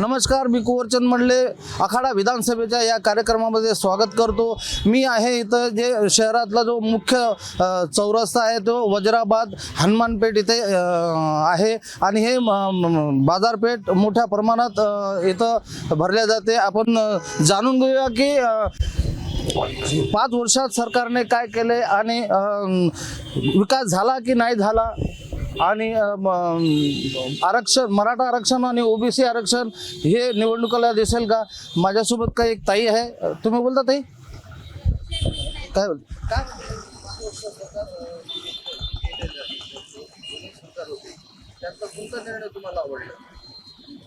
नमस्कार मी कुवरचंद मंडले. आखाडा विधानसभेच्या या कार्यक्रमामध्ये स्वागत करतो. मी आहे इथं जे शहरातला जो मुख्य चौरस्ता आहे तो वज्राबाद हनुमानपेठ इथे आहे. आणि हे बाजारपेठ मोठ्या प्रमाणात इथं भरल्या जाते. आपण जाणून घेऊया की पाच वर्षात सरकारने काय केले आणि विकास झाला की नाही झाला? आणि आरक्षण मराठा आरक्षण आणि ओबीसी आरक्षण हे निवडणुकाला दिसेल का? माझ्यासोबत काही एक ताई आहे. तुम्ही बोलता ताई? काय बोल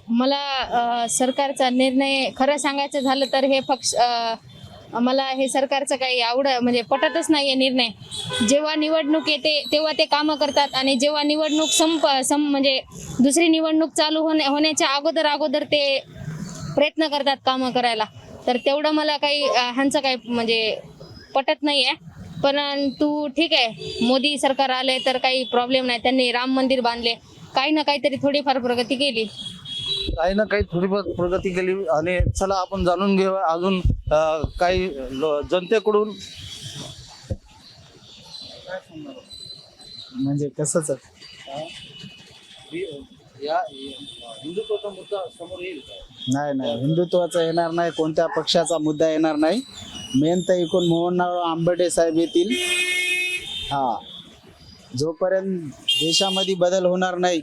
मला सरकारचा निर्णय खरं सांगायचं झालं तर हे पक्ष मला हे सरकारचं काही आवड म्हणजे पटतच नाही आहे निर्णय. जेव्हा निवडणूक येते तेव्हा ते कामं करतात आणि जेव्हा निवडणूक संप सं म्हणजे दुसरी निवडणूक चालू होण्या होण्याच्या अगोदर अगोदर ते प्रयत्न करतात कामं करायला. तर तेवढं मला काही ह्यांचं काही म्हणजे पटत नाही आहे परंतु ठीक आहे मोदी सरकार आले तर काही प्रॉब्लेम नाही. त्यांनी राम मंदिर बांधले. काही ना काहीतरी थोडीफार प्रगती केली. काही ना काही थोडी बहुत प्रगती केली आणि चला आपण जाणून घेऊया अजून अ, काही लो- जनतेकडून. म्हणजे कसंच या हिंदुत्वाचा मुद्दा समोर येईल? नाही नाही हिंदुत्वाचा येणार नाही कोणत्या पक्षाचा मुद्दा येणार नाही. मेन तर एकूण मोहनराव आंबेडे साहेब येतील. हा. जोपर्यंत देशामध्ये बदल होणार नाही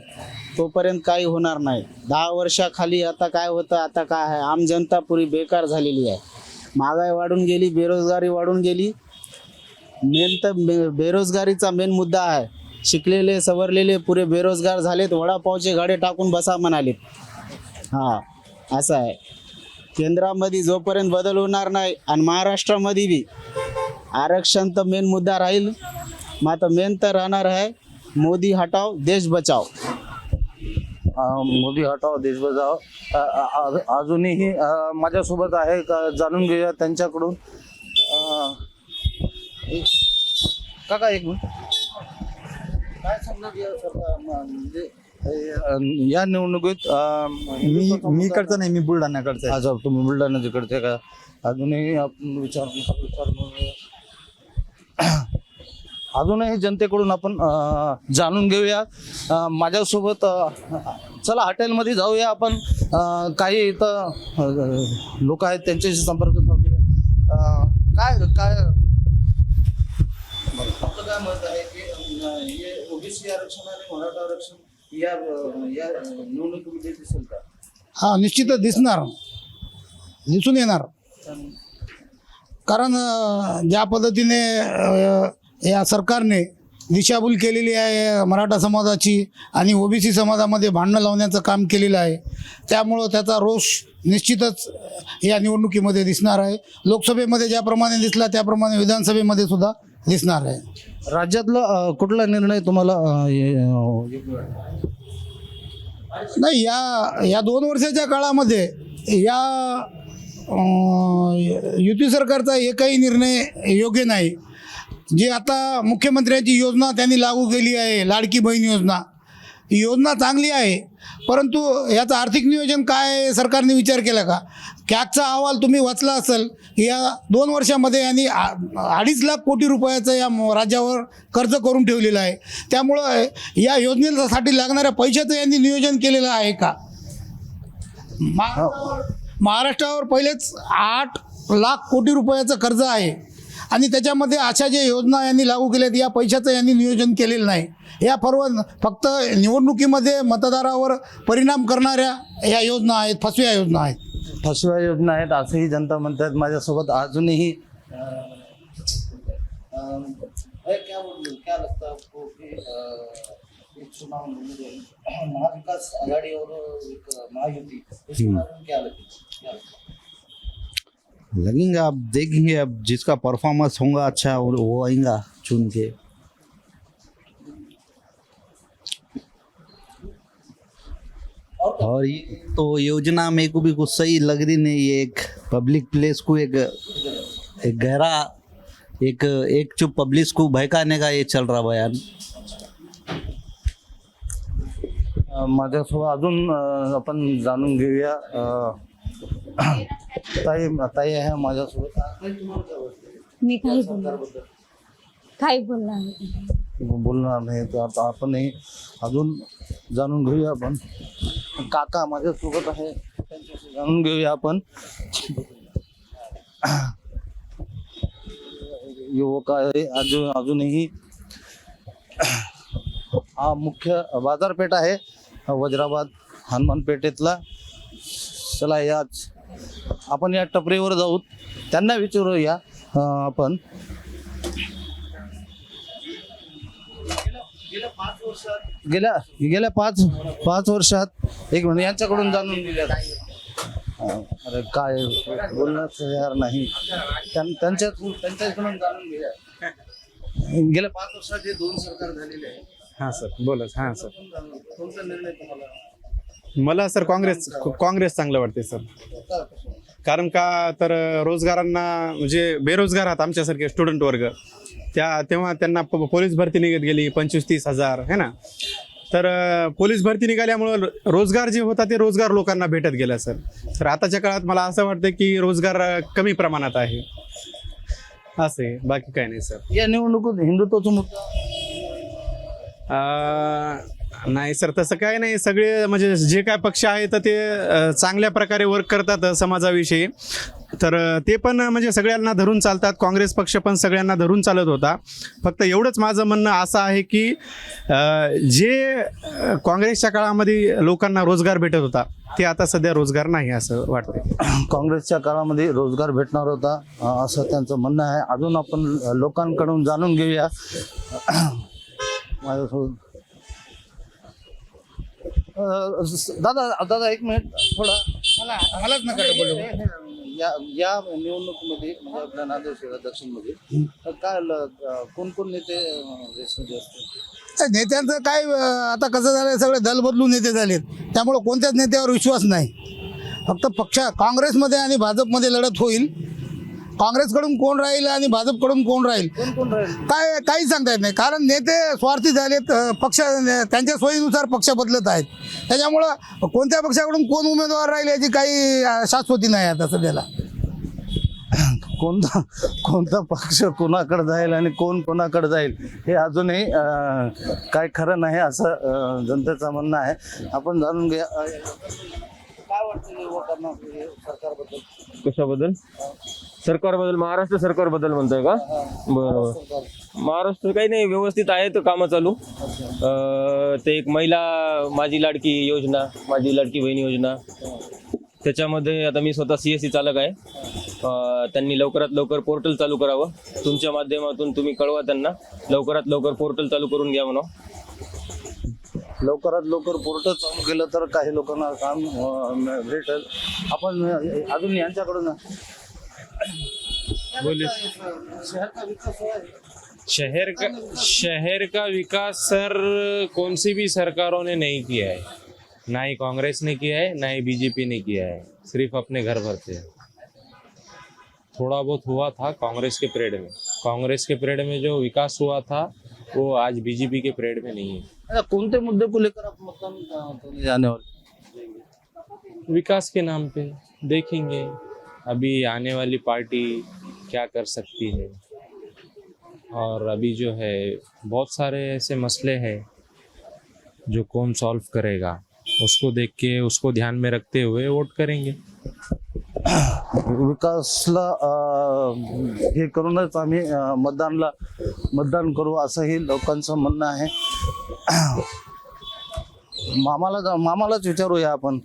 तोपर्यंत काही होणार नाही. दहा वर्षाखाली आता काय होतं आता काय आहे? आम जनता पुरी बेकार झालेली आहे. महागाई वाढून गेली बेरोजगारी वाढून गेली. मेन तर बे बेरोजगारीचा मेन मुद्दा आहे. शिकलेले सवरलेले पुरे बेरोजगार झालेत वडापावचे गाडे टाकून बसा म्हणाले हां असं आहे. केंद्रामध्ये जोपर्यंत बदल होणार नाही आणि महाराष्ट्रामध्ये बी आरक्षण तर मेन मुद्दा राहील. मग आता मेन तर राहणार आहे मोदी हटाव देश बचाव मोदी हटाव देश बचाव अजूनही माझ्यासोबत आहे का जाणून घेऊया त्यांच्याकडून. काका एक काय सांगणार या म्हणजे या निवडणुकीत मी मी करतो नाही मी बुलढाण्याकडचं आहे. अच्छा तुम्ही बुलढाणा जिकडचे का? अजूनही आपण विचार विचार अजूनही जनतेकडून आपण जाणून घेऊया. माझ्यासोबत चला हॉटेलमध्ये जाऊया आपण. काही इथं लोक आहेत त्यांच्याशी संपर्क साधूया. काय काय आपलं काय? मत आहे की ओबीसी आरक्षण आणि मराठा आरक्षण या या निवडणुकीमध्ये दिसेल का हा निश्चितच दिसणार. दिसून येणार. कारण ज्या पद्धतीने या सरकारने दिशाभूल केलेली आहे मराठा समाजाची आणि ओबीसी समाजामध्ये भांडणं लावण्याचं काम केलेलं आहे. त्यामुळं त्याचा रोष निश्चितच या निवडणुकीमध्ये दिसणार आहे. लोकसभेमध्ये ज्याप्रमाणे दिसला त्याप्रमाणे विधानसभेमध्ये सुद्धा दिसणार आहे. राज्यातला कुठला निर्णय तुम्हाला? नाही या या दोन वर्षाच्या काळामध्ये या युती सरकारचा एकही निर्णय योग्य नाही. जे आता मुख्यमंत्र्यांची योजना त्यांनी लागू केली आहे लाडकी बहीण योजना. ही योजना चांगली आहे परंतु याचं आर्थिक नियोजन काय सरकारने विचार केला का? कॅगचा अहवाल तुम्ही वाचला असेल या दोन वर्षामध्ये यांनी अडीच लाख कोटी रुपयाचं या म- राज्यावर कर्ज करून ठेवलेलं आहे. त्यामुळं या योजनेसाठी लागणाऱ्या पैशाचं यांनी नियोजन केलेलं आहे का? मा- महाराष्ट्रावर पहिलेच आठ लाख कोटी रुपयाचं कर्ज आहे. आणि त्याच्यामध्ये अशा ज्या योजना यांनी लागू केल्यात या पैशाचं यांनी नियोजन केलेलं नाही. या सर्व फक्त निवडणुकीमध्ये मतदारावर परिणाम करणाऱ्या या योजना आहेत फसव्या योजना आहेत. फसव्या योजना आहेत असंही जनता म्हणतात. माझ्यासोबत अजूनही अ, अ, क्या बोल क्या लगता आपको कि अ, एक चुनाव में महाविकास आघाड़ी और एक महायुति लगेंगे, आप देखेंगे, अब जिसका परफॉर्मेंस होगा अच्छा वो आएगा चुन के। और ये तो योजना मेरे को भी कुछ सही लग रही नहीं, ये एक पब्लिक प्लेस को एक एक गहरा, एक एक चुप पब्लिक को बहकाने का ये चल रहा बयान। माझ्यासोबत अजून आपण जाणून घेऊया ताई ताई आहे माझ्यासोबत? मी काही बोलणार काही बोलणार नाही. बोलणार नाही तर आता आपणही अजून जाणून घेऊया आपण काका माझ्यासोबत आहे त्यांच्याशी जाणून घेऊया आपण युवक आहे अजून अजूनही हा मुख्य बाजारपेठ आहे वज्राबाद हनुमान पेठेतला चला याच आपण या टपरीवर जाऊ. त्यांना विचारूया. आपण. गेल्या गेल्या पाच पाच वर्षात एक मिनिट यांच्याकडून जाणून अरे काय बोलण्यास तयार नाही. त्यां- त्यांच्या त्यांच्याकडून जाणून घेऊया. गेल्या पाच वर्षात जे दोन सरकार झालेले आहे हां सर. बोला हां सर. कोणता निर्णय तुम्हाला? मला सर काँग्रेस काँग्रेस चांगलं वाटते सर. कारण का तर रोजगारांना म्हणजे बेरोजगार आहात आमच्यासारखे स्टुडंट वर्ग. त्या तेव्हा त्यांना पोलीस भरती निघत गेली पंचवीस तीस हजार है ना? तर पोलीस भरती निघाल्यामुळं रोजगार जे होता ते रोजगार लोकांना भेटत गेला सर. तर आताच्या काळात मला असं वाटतं की रोजगार कमी प्रमाणात आहे. असे बाकी काय नाही सर. या निवडणुकीत हिंदुत्वाचा मुद्दा अं, नाही सर तसं काय नाही. सगळे म्हणजे जे काय पक्ष आहे तर ते चांगल्या प्रकारे वर्क करतात समाजाविषयी. तर ते पण म्हणजे सगळ्यांना धरून चालतात. काँग्रेस पक्ष पण सगळ्यांना धरून चालत होता. फक्त एवढंच माझं म्हणणं असं आहे की जे काँग्रेसच्या काळामध्ये लोकांना रोजगार भेटत होता ते आता सध्या रोजगार नाही असं वाटते काँग्रेसच्या काळामध्ये रोजगार भेटणार होता असं त्यांचं म्हणणं आहे. अजून आपण लोकांकडून जाणून घेऊया. माझ्यासोबत दादा दादा एक मिनिट थोडा. मला मलाच नका बोलू या या निवडणुकीमध्ये म्हणजे आपल्या नांदेड शहरात दक्षिणमध्ये तर काय कोण कोण नेते अं, रेसमध्ये असते नेत्यांचं काय आता कसं झालं सगळे दल बदलून नेते झालेत. त्यामुळं कोणत्याच नेत्यावर विश्वास नाही. फक्त पक्ष काँग्रेसमध्ये आणि भाजपमध्ये लढत होईल. काँग्रेसकडून कोण राहील आणि भाजपकडून कोण राहील? कोण कोण राहील? काय काही सांगता येत नाही. कारण नेते स्वार्थी झालेत पक्ष त्यांच्या सोयीनुसार पक्ष बदलत आहेत. त्याच्यामुळं कोणत्या पक्षाकडून कोण उमेदवार राहील याची काही शाश्वती नाही आता सध्याला. कोणता कोणता पक्ष कोणाकडे जाईल आणि कोण कोणाकडे जाईल हे अजूनही काय खरं नाही असं जनतेचं म्हणणं आहे. आपण जाणून घ्या काय वाटतं युवकांना सरकार बदल महाराष्ट्र सरकार बदल म्हणतोय का? बरोबर महाराष्ट्र काही नाही व्यवस्थित आहे तर कामं चालू. अं, ते एक महिला माझी लाडकी योजना माझी लाडकी बहीण योजना. त्याच्यामध्ये आता मी स्वतः सी एस सी चालक आहे. अं, त्यांनी लवकरात लवकर पोर्टल चालू करावं. तुमच्या माध्यमातून तुम्ही कळवा त्यांना. लवकरात लवकर पोर्टल चालू करून घ्या म्हणा लवकरात लवकर पोर्टल चालू केलं तर काही लोकांना काम अं, भेटेल. आपण अं, अजून यांच्याकडून बोलिए शहर का विकास हुआ है? शहर का शहर का विकास सर कौन सी भी सरकारों ने नहीं किया है। ना ही कांग्रेस ने किया है ना ही बीजेपी ने किया है सिर्फ़ अपने घर भरते हैं थोड़ा बहुत हुआ था कांग्रेस के पीरियड में। कांग्रेस के पीरियड में जो विकास हुआ था वो आज बीजेपी के पीरियड में नहीं है। अच्छा, कौनते मुद्दे को लेकर आप मतदान जाने वाले? विकास के नाम पे देखेंगे। अभी आने वाली पार्टी क्या कर सकती है? और अभी जो है, बहुत सारे ऐसे मसले हैं जो कौन सॉल्व करेगा। उसको देख के, उसको ध्यान में रखते हुए वोट करेंगे। विकासला हे करूनच आम्ही मतदानला मतदान करू असंही लोकांचं म्हणणं आहे. मामाला, मामालाच विचारूया आपण.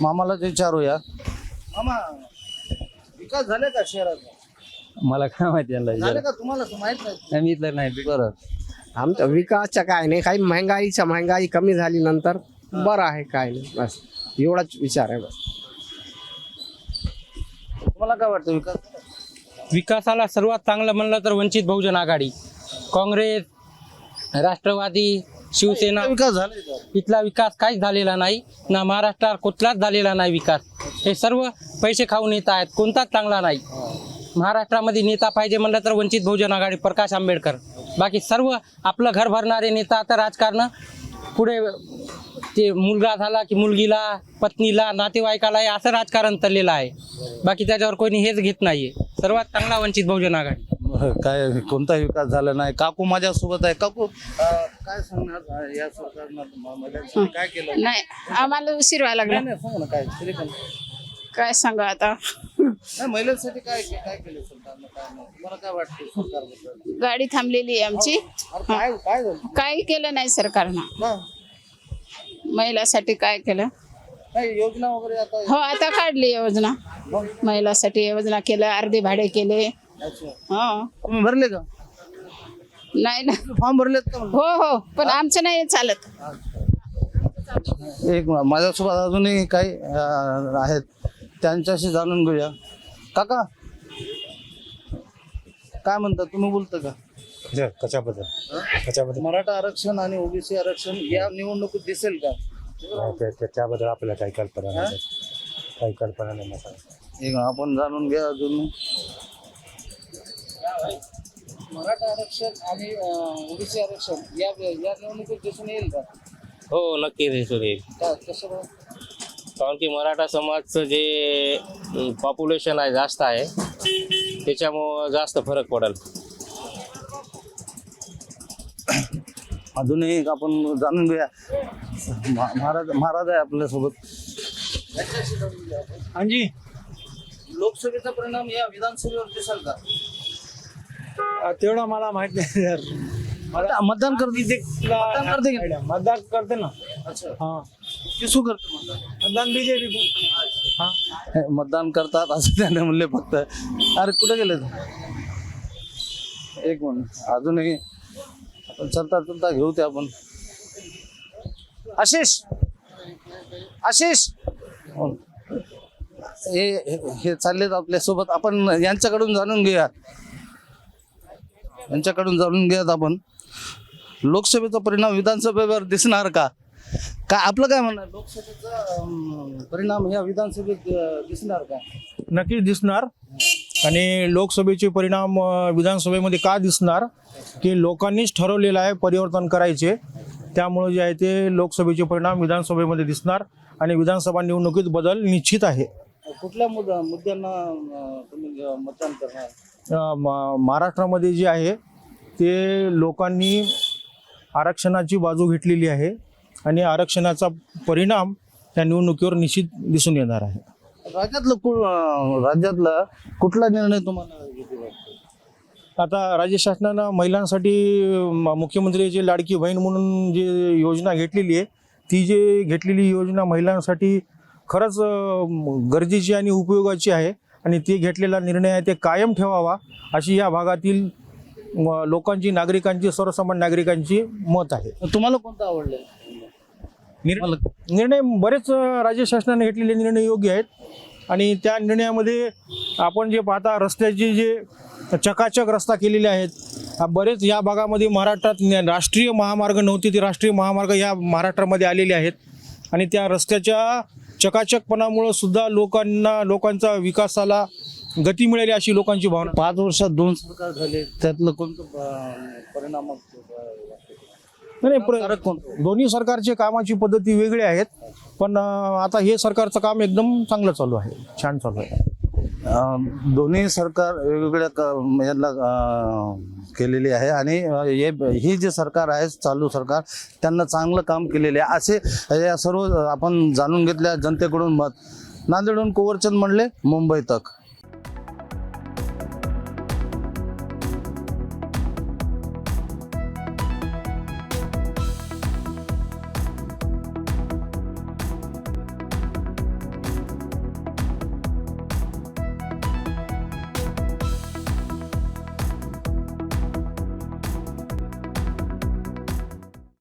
मामालाच विचारूया. मामा विकास झाले का शहराचा मला काय माहिती यांना झाले का तुम्हाला? माहीत नाही. आम्ही इथलं नाही बरं. आमचा विकासच्या काय नाही काही महागाईच्या महागाई कमी झाली नंतर बरं आहे काय नाही बस. एवढाच विचार आहे बस. तुम्हाला काय वाटतं विकास? विकासाला सर्वात चांगलं म्हणलं तर वंचित बहुजन आघाडी. काँग्रेस राष्ट्रवादी शिवसेना विकास झाले इथला विकास काहीच झालेला नाही. ना महाराष्ट्रात कुठलाच झालेला नाही विकास. हे सर्व पैसे खाऊन येत आहेत. कोणताच चांगला नाही. महाराष्ट्रामध्ये नेता पाहिजे म्हणलं तर वंचित बहुजन आघाडी प्रकाश आंबेडकर. बाकी सर्व आपलं घर भरणारे नेता आता राजकारण पुढे ते मुलगा झाला की मुलगीला पत्नीला नातेवाईकाला असं राजकारण चाललेलं आहे. बाकी त्याच्यावर कोणी हेच घेत नाहीये. सर्वात चांगला वंचित बहुजन आघाडी. काय कोणता विकास झाला नाही. काकू माझ्यासोबत आहे. काकू अं, काय सांगणार या सरकारनं काय केलं? नाही आम्हाला उशीर व्हायला लागला. नाही, सांगा ना काय तरी पण. काय सांगा आता? नाही महिलांसाठी काय काय केलं सरकारनं? काय नाही. तुम्हाला काय वाटतं सरकारबद्दल? गाडी थांबलेली आहे आमची. अरे काय काय झालं? काही केलं नाही सरकारनं? महिलासाठी काय केलं? नाही योजना वगैरे आता हो आता काढली योजना. महिलासाठी योजना केलं अर्धे भाडे केले. हो. तुम्ही भरले का? नाही ना. फॉर्म भरलेत का हो हो. पण आमचं नाही चालत. एक माझ्यासोबत अजूनही काही अं, आहेत. त्यांच्याशी जाणून घेऊया. काका? काय म्हणतात तुम्ही बोलता का? कशाबद्दल? कशाबद्दल? मराठा आरक्षण आणि ओबीसी आरक्षण या निवडणुकीत दिसेल का? त्या- त्या- त्याबद्दल आपल्याला काही कल्पना नाही. काही कल्पना नाही मला एक आपण जाणून घ्या अजून. मराठा आरक्षण आणि ओबीसी आरक्षण या या निवडणुकीत दिसून येईल का? हो नक्की दिसून येईल. का? कसं कारण की मराठा समाजचं जे पॉप्युलेशन आहे जास्त आहे त्याच्यामुळं जास्त फरक पडेल. अजूनही एक आपण जाणून घेऊया. मा- महाराज महाराज आहे आपल्यासोबत. हांजी लोकसभेचा परिणाम या विधानसभेवर दिसेल का तेवढं मला माहीत नाही सर. आता मतदान करते मतदान करते की? मतदान करते ना. हा. किसू करते मतदान. मतदान बीजेपी हा हे, मतदान करतात असं त्याने म्हणले फक्त. अरे कुठे गेले? एक मिनिट. अजूनही आपण चलता चलता घेऊ ते आपण. आशिष! आशिष! हो. हे हे- हे चाललेत आपल्यासोबत आपण यांच्याकडून जाणून घेऊया. यांच्याकडून जाणून घेऊयात आपण. लोकसभेचा परिणाम विधानसभेवर दिसणार का? काय आपलं काय म्हणणं आहे? लोकसभेचा अं, परिणाम या विधानसभेत अं, दिसणार का? नक्कीच दिसणार. आणि लोकसभेचे परिणाम अ, विधानसभेमध्ये का दिसणार? की लोकांनीच ठरवलेलं आहे परिवर्तन करायचे. त्यामुळे जे आहे ते लोकसभेचे परिणाम विधानसभेमध्ये दिसणार आणि विधानसभा निवडणुकीत बदल निश्चित आहे. कुठल्या मुद्दा मुद्द्यांना अं, तुम्ही अं, मतदान करणार? महाराष्ट्रामध्ये जे आहे ते लोकांनी आरक्षणाची बाजू घेतलेली आहे आणि आरक्षणाचा परिणाम त्या निवडणुकीवर निश्चित दिसून येणार आहे राज्यातलं कु- राज्यातला कुठला निर्णय तुम्हाला? आता राज्य शासनानं महिलांसाठी म- मुख्यमंत्र्याची लाडकी बहीण म्हणून जे योजना घेतलेली आहे ती जे घेतलेली योजना महिलांसाठी खरंच गरजेची आणि उपयोगाची आहे आणि ती घेतलेला निर्णय आहे ते कायम ठेवावा अशी या भागातील लोकांची सर्वसामान्य नागरिकांची मत आहे. तुम्हाला कोणतं आवडलं? निर्णय निर्णय बरेच राज्य शासनाने घेतलेले निर्णय योग्य आहेत. आणि त्या निर्णयामध्ये आपण जे पाहता रस्त्याचे जे चकाचक रस्ता केलेले आहेत बरेच या भागामध्ये महाराष्ट्रात राष्ट्रीय महामार्ग नव्हते ते राष्ट्रीय महामार्ग या महाराष्ट्रामध्ये आलेले आहेत. आणि त्या रस्त्याच्या चकाचकपणामुळं सुद्धा लोकांना लोकांचा विकासाला गती मिळाली अशी लोकांची भावना. पाच वर्षात दोन सरकार झाले त्यातलं कोणतं परिणाम नाही, दोन्ही सरकारचे कामाची पद्धती वेगळी आहेत पण अं, आता हे सरकारचं काम एकदम चांगलं चालू आहे छान चालू आहे. दोन्ही सरकार वेगवेगळ्या यांना केलेली आहे. आणि हे ही जे सरकार आहे चालू सरकार त्यांना चांगलं काम केलेले आहे. असे या सर्व आपण जाणून घेतल्या जनतेकडून मत. नांदेडहून कोवरचंद म्हणले मुंबई तक.